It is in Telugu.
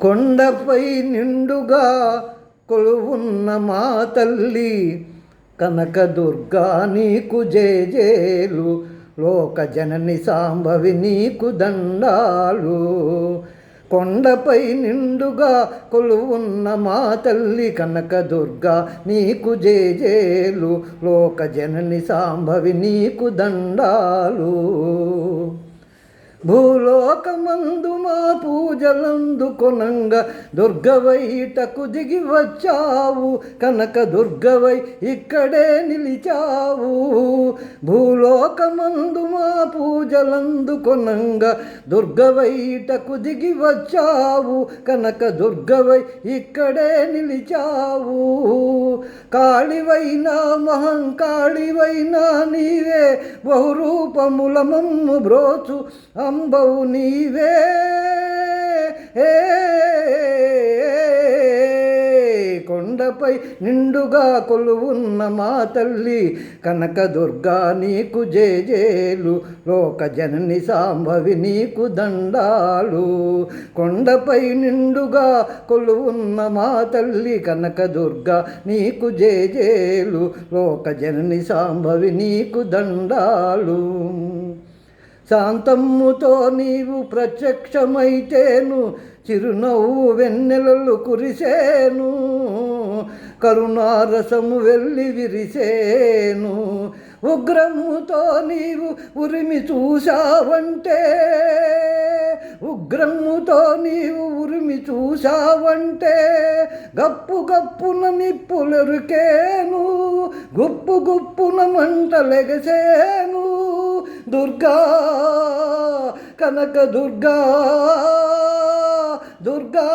కొండపై నిండుగా కొలువున్న మా తల్లి కనకదుర్గా నీకు జేజేలు లోక జనని సాంబవి నీకు దండాలు. కొండపై నిండుగా కొలువున్న మా తల్లి కనకదుర్గా నీకు జేజేలు లోక జనని సాంబవి నీకు దండాలు. భూలోకమందు మా పూజలందు కొనంగా దుర్గవైటకు దిగి వచ్చావు. కనక దుర్గవై ఇక్కడే నిలిచావు. భూలోకమందు మా పూజలందు కొనంగా దుర్గవైటకు దిగి వచ్చావు. కనక దుర్గవై ఇక్కడే నిలిచావు. కాళివైనా మహంకాళివైనా నీవే. బహురూపముల మమ్ము బ్రోచు అంబవు నీవే. ఏ కొండపై నిండుగా కొలువున్న మా తల్లి కనకదుర్గా నీకు జేజేలు లోక జనని సాంబవి నీకు దండాలు. కొండపై నిండుగా కొలువున్న మా తల్లి కనకదుర్గా నీకు జేజేలు లోక జనని సాంభవి నీకు దండాలు. శాంతమ్ముతో నీవు ప్రత్యక్షమైతేను చిరునవ్వు వెన్నెలలు కురిసేను కరుణారసము వెళ్ళి విరిసేను. ఉగ్రముతో నీవు ఉరిమి చూశావంటే ఉగ్రముతో నీవు ఉరిమి చూశావంటే గప్పు గప్పున నిప్పులెరుకేను గుప్పు గుప్పున మంటలెగసేను దుర్గా కనక దుర్గా దుర్గా.